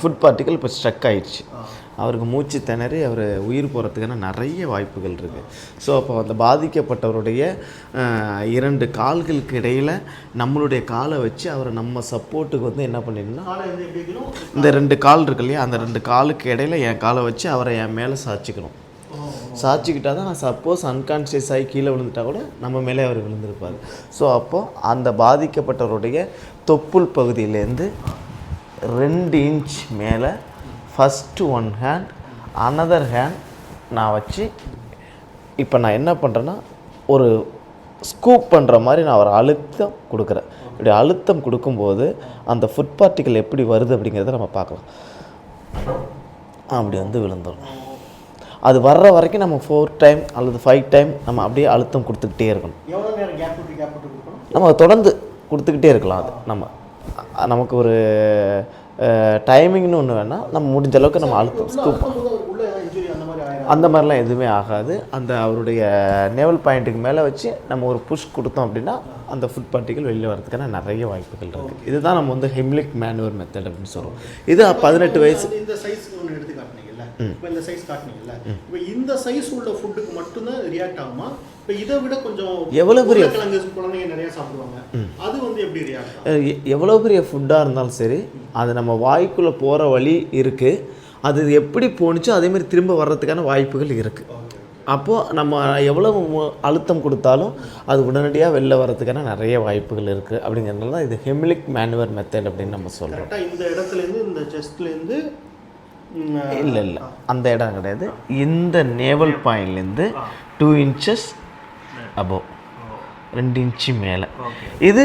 Food particle இப்போ struck ஆயிடுச்சு. அவருக்கு மூச்சு திணறி அவர் உயிர் போகிறதுக்கான நிறைய வாய்ப்புகள் இருக்குது ஸோ அப்போ அந்த பாதிக்கப்பட்டவருடைய இரண்டு கால்களுக்கு இடையில் நம்மளுடைய காலை வச்சு அவரை நம்ம சப்போர்ட்டுக்கு வந்து என்ன பண்ணிடணும்? இந்த ரெண்டு கால் இருக்கு இல்லையா அந்த ரெண்டு காலுக்கு இடையில என் காலை வச்சு அவரை என் மேலே சாய்ச்சிக்கணும். சாய்ச்சிக்கிட்டா தான் நான் சப்போஸ் அன்கான்ஷியஸ் ஆகி கீழே விழுந்துட்டா கூட நம்ம மேலே அவர் விழுந்திருப்பார். ஸோ அப்போது அந்த பாதிக்கப்பட்டவருடைய தொப்புள் பகுதியிலேருந்து ரெண்டு இன்ச் மேலே first one hand another hand நான் வச்சு இப்போ நான் என்ன பண்ணுறேன்னா ஒரு ஸ்கூப் பண்ணுற மாதிரி நான் ஒரு அழுத்தம் கொடுக்குறேன். இப்படி அழுத்தம் கொடுக்கும்போது அந்த ஃபுட் பார்ட்டிக்கல் எப்படி வருது அப்படிங்கிறத நம்ம பார்க்கலாம். அப்படி வந்து விழுந்துடும் அது வர்ற வரைக்கும் நம்ம ஃபோர் டைம் அல்லது ஃபைவ் டைம் நம்ம அப்படியே அழுத்தம் கொடுத்துக்கிட்டே இருக்கணும். நம்ம தொடர்ந்து கொடுத்துக்கிட்டே இருக்கலாம் அது நம்ம. நமக்கு ஒரு டைமிங்னு ஒன்று வேணால் நம்ம முடிஞ்ச அளவுக்கு நம்ம அழுத்தம் ஸ்கூப் அந்த மாதிரிலாம் எதுவுமே ஆகாது. அந்த அவருடைய நேவல் பாயிண்ட்டுக்கு மேலே வச்சு நம்ம ஒரு புஷ் கொடுத்தோம் அப்படின்னா அந்த ஃபுட் பார்ட்டிகள் வெளியில் வரதுக்கான நிறைய வாய்ப்புகள் இருக்குது இதுதான் நம்ம வந்து ஹெம்லிக் மேனுவர் மெத்தட் அப்படின்னு சொல்கிறோம் இது பதினெட்டு வயசு ஒன்று எடுத்து காட்டினீங்கல்ல? இப்போ இந்த சைஸ் காட்டினீங்கல்ல? இப்போ இந்த சைஸ் உள்ள ஃபுட்டுக்கு மட்டும்தான் ரியாக்ட் ஆகுமா? இப்போ இதை விட கொஞ்சம் எவ்வளவு பெரிய- உருளைக்கிழங்கு குழந்தைங்க நிறைய சாப்பிடுவாங்க. அது வந்து எப்படி ரியாக்ட் எவ்வளோ பெரிய ஃபுட்டாக இருந்தாலும் சரி அது நம்ம வாய்க்குள்ளே போகிற வழி இருக்குது அது எப்படி போணுச்சோ அதே மாதிரி திரும்ப வர்றதுக்கான வாய்ப்புகள் இருக்குது அப்போது நம்ம எவ்வளவு மு- அழுத்தம் கொடுத்தாலும் அது உடனடியாக வெளில வர்றதுக்கான நிறைய வாய்ப்புகள் இருக்குது அப்படிங்கிறதுனால தான் இது ஹெமிலிக் மேனுவர் மெத்தட் அப்படின்னு நம்ம சொல்கிறோம் இந்த இடத்துலேருந்து இந்த செஸ்ட்லேருந்து இல்லை இல்லை. அந்த இடம் கிடையாது. இந்த நேவல் பாயிண்ட்லேருந்து டூ இன்ச்சஸ் அபோவ் ரெண்டு இன்ச்சு மேலே. இது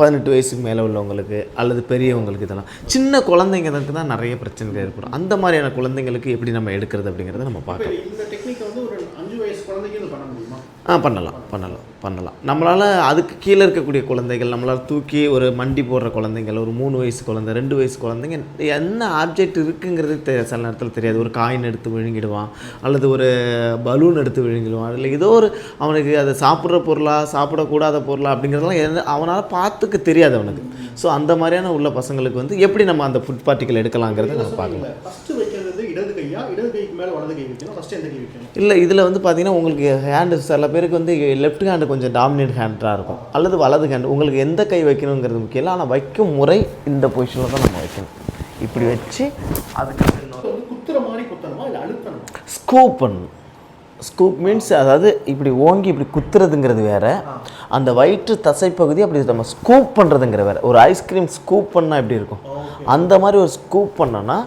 பதினெட்டு வயசுக்கு மேலே உள்ளவங்களுக்கு அல்லது பெரியவங்களுக்கு இதெல்லாம். சின்ன குழந்தைங்களுக்கு தான் நிறைய பிரச்சனைகள் ஏற்படும். அந்த மாதிரியான குழந்தைங்களுக்கு எப்படி நம்ம எடுக்கிறது அப்படிங்கிறத நம்ம பார்க்கலாம் இந்த டெக்னிக்கை வந்து ஒரு அஞ்சு வயசு குழந்தைக்கு இது பண்ண முடியுமா ஆ பண்ணலாம் பண்ணலாம் பண்ணலாம். நம்மளால் அதுக்கு கீழே இருக்கக்கூடிய குழந்தைகள் நம்மளால் தூக்கி ஒரு மண்டி போடுற குழந்தைகள் ஒரு மூணு வயசு குழந்தை ரெண்டு வயசு குழந்தைங்க என்ன ஆப்ஜெக்ட் இருக்குங்கிறது தெ சில நேரத்தில் தெரியாது. ஒரு காயின் எடுத்து விழுங்கிடுவான் அல்லது ஒரு பலூன் எடுத்து விழுங்கிடுவான் இல்லை ஏதோ ஒரு அவனுக்கு அதை சாப்பிட்ற பொருளாக சாப்பிடக்கூடாத பொருளாக அப்படிங்கிறதெல்லாம் எந்த அவனால் பார்த்துக்க தெரியாது அவனுக்கு. ஸோ அந்த மாதிரியான உள்ள பசங்களுக்கு வந்து எப்படி நம்ம அந்த ஃபுட் பார்ட்டிக்கல் எடுக்கலாங்கிறத நம்ம பார்க்கலாம். மேலே வலது கை வைக்கணும் ஃபர்ஸ்ட் எந்த கை வைக்கணும்? இல்லை இதில் வந்து பார்த்தீங்கன்னா உங்களுக்கு ஹேண்டு சில பேருக்கு வந்து லெஃப்ட் ஹேண்டு கொஞ்சம் டாமினேட் ஹேண்டாக இருக்கும். அல்லது வலது ஹேண்டு உங்களுக்கு எந்த கை வைக்கணுங்கிறது முக்கியம் இல்லை. ஆனால் வைக்கும் முறை இந்த பொசிஷனில் தான் நம்ம வைக்கணும். இப்படி வச்சு வந்து குத்துற மாதிரி குத்தணுமா இல்லை அழுத்தணுமா? ஸ்கூப் பண்ணணும் ஸ்கூப் மீன்ஸ் அதாவது இப்படி ஓங்கி இப்படி குத்துறதுங்கிறது வேற. அந்த வயிற்று தசைப்பகுதி அப்படி நம்ம ஸ்கூப் பண்ணுறதுங்கிற வேற. ஒரு ஐஸ்கிரீம் ஸ்கூப் பண்ணால் எப்படி இருக்கும்? அந்த மாதிரி ஒரு ஸ்கூப் பண்ணோன்னா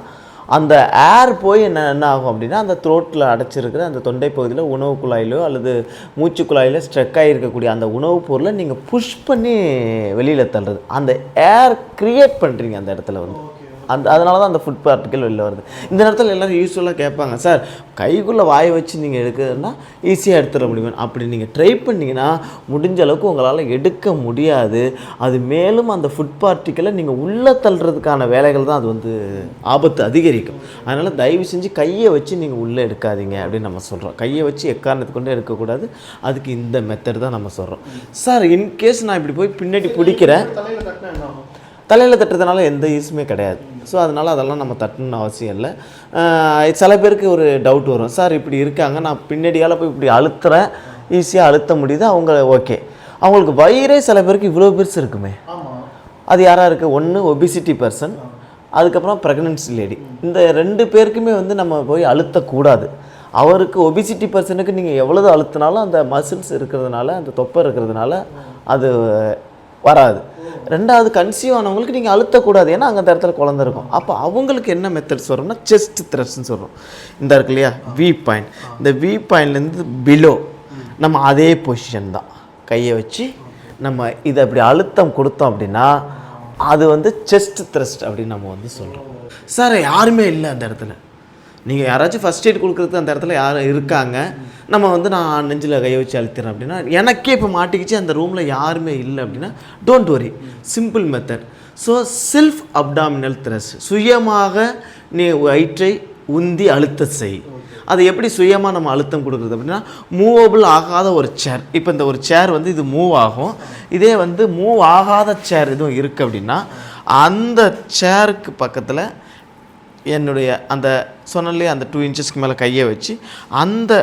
அந்த ஏர் போய் என்ன என்ன ஆகும் அப்படின்னா அந்த த்ரோட்டில் அடைச்சிருக்கிற அந்த தொண்டை பகுதியில் உணவு குழாயிலோ அல்லது மூச்சு குழாயிலோ ஸ்ட்ரெக் ஆகிருக்கக்கூடிய அந்த உணவுப் பொருளை நீங்கள் புஷ் பண்ணி வெளியில் தள்ளுறது. அந்த ஏர் க்ரியேட் பண்ணுறீங்க அந்த இடத்துல வந்து. அந்த அதனால தான் அந்த ஃபுட் பார்ட்டிக்கல் வெளில வருது. இந்த நேரத்தில் எல்லோரும் யூஸ்ஃபுல்லாக கேட்பாங்க சார் கைக்குள்ளே வாயை வச்சு நீங்கள் எடுக்கிறதுனா ஈஸியாக எடுத்துட முடியும்? அப்படி நீங்கள் ட்ரை பண்ணீங்கன்னா முடிஞ்ச அளவுக்கு உங்களால் எடுக்க முடியாது. அது மேலும் அந்த ஃபுட் பார்ட்டிக்கலை நீங்கள் உள்ளே தள்ளுறதுக்கான வேலைகள் தான் அது வந்து ஆபத்து அதிகரிக்கும். அதனால் தயவு செஞ்சு கையை வச்சு நீங்கள் உள்ளே எடுக்காதீங்க அப்படின்னு நம்ம சொல்கிறோம் கையை வச்சு எக்காரணத்துக்கு கொண்டு எடுக்கக்கூடாது. அதுக்கு இந்த மெத்தட் தான் நம்ம சொல்கிறோம் சார் இன்கேஸ் நான் இப்படி போய் பின்னாடி பிடிக்கிறேன். தலையில் தட்டுறதுனால எந்த யூஸுமே கிடையாது. ஸோ அதனால் அதெல்லாம் நம்ம தட்டணும்னு அவசியம் இல்லை. சில பேருக்கு ஒரு டவுட் வரும். சார் இப்படி இருக்காங்க. நான் பின்னாடியால் போய் இப்படி அழுத்துறேன். ஈஸியாக அழுத்த முடியுது? அவங்க ஓகே அவங்களுக்கு வயிறே சில பேருக்கு இவ்வளோ பெருசு இருக்குமே. அது யாராக இருக்குது ஒன்று ஒபிசிட்டி பர்சன் அதுக்கப்புறம் ப்ரெக்னென்சி லேடி இந்த ரெண்டு பேருக்குமே வந்து நம்ம போய் அழுத்தக்கூடாது. அவருக்கு ஒபிசிட்டி பர்சனுக்கு நீங்கள் எவ்வளவு அழுத்தினாலும் அந்த மசில்ஸ் இருக்கிறதுனால அந்த தொப்பை இருக்கிறதுனால அது வராது. ரெண்டாவது கன்சீவ் ஆனவங்களுக்கு நீங்கள் அழுத்தக்கூடாது. ஏன்னா அங்கே அந்த இடத்துல குழந்தை இருக்கும். அப்போ அவங்களுக்கு என்ன மெத்தட்ஸ் வரும்னா செஸ்ட் த்ரெஸ்ன்னு சொல்கிறோம் இந்த இருக்கு இல்லையா? வி பாயிண்ட் இந்த வி பாயிண்ட்லேருந்து பிலோ நம்ம அதே பொசிஷன் தான். கையை வச்சு நம்ம இதை அப்படி அழுத்தம் கொடுத்தோம் அப்படின்னா அது வந்து செஸ்ட் த்ரெஸ்ட் அப்படின்னு நம்ம வந்து சொல்கிறோம் சார் யாருமே இல்லை அந்த இடத்துல. நீங்கள் யாராச்சும் ஃபஸ்ட் எய்ட் கொடுக்குறதுக்கு அந்த இடத்துல யாரும் இருக்காங்க? நம்ம வந்து நான் நெஞ்சில் கை வச்சு அழுத்திறேன் அப்படின்னா எனக்கே இப்போ மாட்டிக்கிச்சு அந்த ரூமில் யாருமே இல்லை அப்படின்னா don't worry simple method so self abdominal thrust சுயமாக நீ வயிற்றை உந்தி அழுத்த செய். அது எப்படி சுயமாக நம்ம அழுத்தம் கொடுக்குறது அப்படின்னா மூவபிள் ஆகாத ஒரு சேர் இப்போ இந்த ஒரு சேர் வந்து இது மூவ் ஆகும். இதே வந்து மூவ் ஆகாத சேர் எதுவும் இருக்குது அப்படின்னா அந்த சேருக்கு பக்கத்தில் என்னுடைய அந்த சொன்னலே அந்த டூ இன்ச்சஸ்க்கு மேலே கையை வச்சு அந்த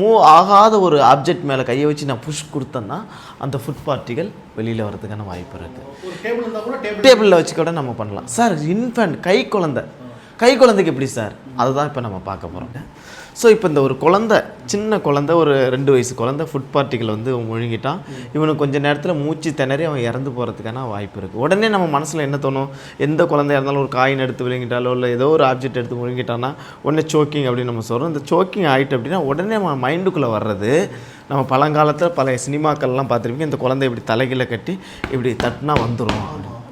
மூவ் ஆகாத ஒரு ஆப்ஜெக்ட் மேலே கையை வச்சு நான் புஷ் கொடுத்தேன்னா அந்த ஃபுட் பார்ட்டிகள் வெளியில் வரதுக்கான வாய்ப்பு இருக்குது டேபிளில் வச்சு கூட நம்ம பண்ணலாம். சார் இன்ஃபேண்ட் கை குழந்தை. கை குழந்தைக்கு எப்படி சார்? அதுதான் இப்போ நம்ம பார்க்க போகிறோம் ஸோ இப்போ இந்த ஒரு குழந்தை சின்ன குழந்தை ஒரு ரெண்டு வயசு குழந்தை ஃபுட் பார்ட்டிகள் வந்து முழுங்கிட்டான். இவனுக்கு கொஞ்சம் நேரத்தில் மூச்சு திணறி அவன் இறந்து போகிறதுக்கான வாய்ப்பு இருக்குது உடனே நம்ம மனசில் என்ன தோணும்? எந்த குழந்தையா இருந்தாலும் ஒரு காயின் எடுத்து விழுங்கிட்டாலோ இல்லை ஏதோ ஒரு ஆப்ஜெக்ட் எடுத்து முழுங்கிட்டான்னா உடனே சோக்கிங் அப்படின்னு நம்ம சொல்கிறோம் இந்த சோக்கிங் ஆகிட்டு அப்படின்னா உடனே நம்ம மைண்டுக்குள்ளே வர்றது நம்ம பழங்காலத்தில் பழைய சினிமாக்கள்லாம் பார்த்துருப்பீங்க இந்த குழந்தை இப்படி தலைகீழ கட்டி இப்படி தட்டினா வந்துடும்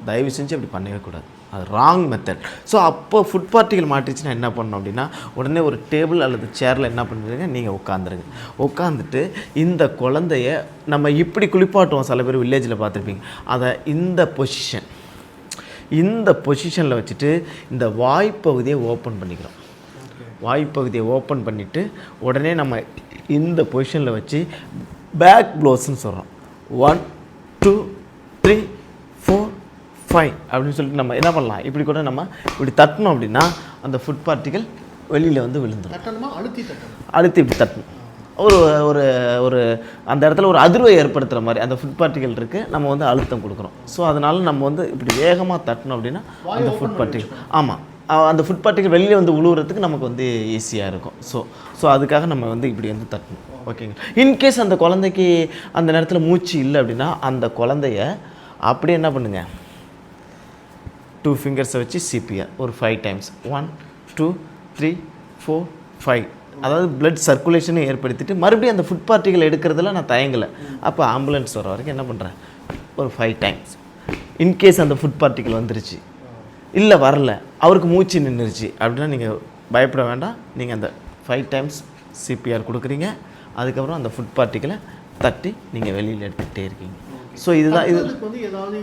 தயவு செஞ்சு அப்படி பண்ணவே கூடாது. அது ராங் மெத்தட் ஸோ அப்போ ஃபுட் பார்ட்டிகள் மாட்டிச்சுன்னா என்ன பண்ணணும் அப்படின்னா உடனே ஒரு டேபிள் அல்லது சேரில் என்ன பண்ணுறீங்க நீங்கள் உட்காந்துருங்க உட்காந்துட்டு இந்த குழந்தைய நம்ம இப்படி குளிப்பாட்டுவோம். சில பேர் வில்லேஜில் பார்த்துருப்பீங்க. அதை இந்த பொசிஷன் இந்த பொசிஷனில் வச்சுட்டு இந்த வாய்ப்பகுதியை ஓப்பன் பண்ணிக்கிறோம். வாய்ப்பகுதியை ஓப்பன் பண்ணிவிட்டு உடனே நம்ம இந்த பொசிஷனில் வச்சு பேக் ப்ளோஸ்ன்னு சொல்கிறோம் ஒன் டூ த்ரீ ஃபைவ் அப்படின்னு சொல்லிட்டு நம்ம என்ன பண்ணலாம்? இப்படி கூட நம்ம இப்படி தட்டணும் அப்படின்னா அந்த ஃபுட் பார்ட்டிகள் வெளியில் வந்து விழுந்துடும் தட்டணுமா? அழுத்தி தட்டணும். அழுத்தி இப்படி தட்டணும். ஒரு ஒரு ஒரு அந்த இடத்துல ஒரு அதிர்வை ஏற்படுத்துகிற மாதிரி அந்த ஃபுட் பார்ட்டிகள் இருக்குது நம்ம வந்து அழுத்தம் கொடுக்குறோம். ஸோ அதனால நம்ம வந்து இப்படி வேகமாக தட்டணும் அப்படின்னா அந்த ஃபுட் பார்ட்டிகள் ஆமாம் அந்த ஃபுட் பார்ட்டிகள் வெளியே வந்து உழுவுறதுக்கு நமக்கு வந்து ஈஸியாக இருக்கும். ஸோ ஸோ அதுக்காக நம்ம வந்து இப்படி வந்து தட்டணும். ஓகேங்க இன்கேஸ் அந்த குழந்தைக்கு அந்த நேரத்தில் மூச்சு இல்லை அப்படின்னா அந்த குழந்தைய அப்படியே என்ன பண்ணுங்க? டூ ஃபிங்கர்ஸை வச்சு சிபிஆர் ஒரு five times one two three four five அதாவது பிளட் சர்க்குலேஷனை ஏற்படுத்திட்டு மறுபடியும் அந்த ஃபுட் பார்ட்டிகள் எடுக்கிறதுல நான் தயங்கலை. அப்போ ஆம்புலன்ஸ் வர வரைக்கும் என்ன பண்ணுறேன் ஒரு ஃபைவ் டைம்ஸ் இன்கேஸ் அந்த ஃபுட் பார்ட்டிகள் வந்துருச்சு. இல்லை வரல. அவருக்கு மூச்சு நின்றுச்சு அப்படின்னா நீங்கள் பயப்பட வேண்டாம். நீங்கள் அந்த ஃபைவ் டைம்ஸ் சிபிஆர் கொடுக்குறீங்க. அதுக்கப்புறம் அந்த ஃபுட் பார்ட்டிகளை தட்டி நீங்கள் வெளியில் எடுத்துக்கிட்டே இருக்கீங்க. ஸோ இதுதான் இது அதுக்கு வந்து ஏதாவது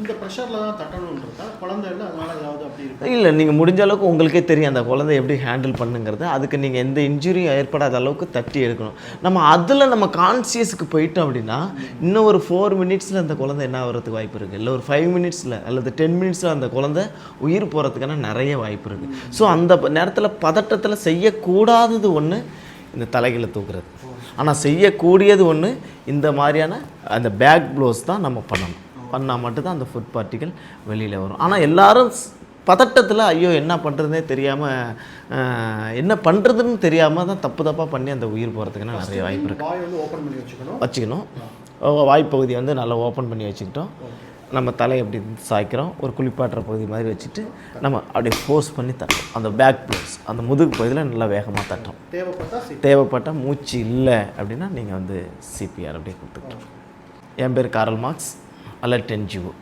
இந்த ப்ரெஷரில் தான் தட்டணுன்றதா? குழந்தை இல்லை அதனால ஏதாவது அப்படி இருக்கு? இல்லை நீங்கள் முடிஞ்ச அளவுக்கு உங்களுக்கே தெரியும் அந்த குழந்தை எப்படி ஹேண்டில் பண்ணுங்கிறது. அதுக்கு நீங்கள் எந்த இன்ஜுரியும் ஏற்படாத அளவுக்கு தட்டி எடுக்கணும். நம்ம அதில் நம்ம கான்சியஸுக்கு போயிட்டோம் அப்படின்னா இன்னும் ஒரு ஃபோர் மினிட்ஸில் அந்த குழந்தை என்ன ஆகிறதுக்கு வாய்ப்பு இருக்குது இல்லை ஒரு ஃபைவ் மினிட்ஸில் அல்லது டென் மினிட்ஸில் அந்த குழந்தை உயிர் போகிறதுக்கான நிறைய வாய்ப்பு இருக்குது ஸோ அந்த நேரத்தில் பதட்டத்தில் செய்யக்கூடாதது ஒன்று இந்த தலைகளை தூக்குறது. ஆனால் செய்யக்கூடியது ஒன்று இந்த மாதிரியான அந்த பேக் ப்ளோஸ் தான் நம்ம பண்ணணும். பண்ணால் மட்டும்தான் அந்த ஃபுட் பார்ட்டிகள் வெளியில் வரும். ஆனால் எல்லாரும் பதட்டத்தில் ஐயோ என்ன பண்ணுறதுனே தெரியாமல் என்ன பண்ணுறதுன்னு தெரியாமல் தான் தப்பு தப்பாக பண்ணி அந்த உயிர் போகிறதுக்குன்னா நிறைய வாய்ப்பு இருக்குது வச்சுக்கணும். வாய்ப்பகுதியை வந்து நல்லா ஓப்பன் பண்ணி வச்சுக்கிட்டோம். நம்ம தலை எப்படி சாய்க்கிறோம். ஒரு குளிப்பாட்டுற பகுதி மாதிரி வச்சுட்டு நம்ம அப்படியே ஃபோர்ஸ் பண்ணி தட்டோம் அந்த பேக் ப்ளோஸ் அந்த முதுகு பகுதியில் நல்லா வேகமாக தட்டோம் தேவைப்பட்டா சி தேவைப்பட்ட மூச்சு இல்லை அப்படின்னா நீங்கள் வந்து சிபிஆர் அப்படியே கொடுத்துக்கிட்டோம் என் பேர் காரல் மார்க்ஸ். Alert NGO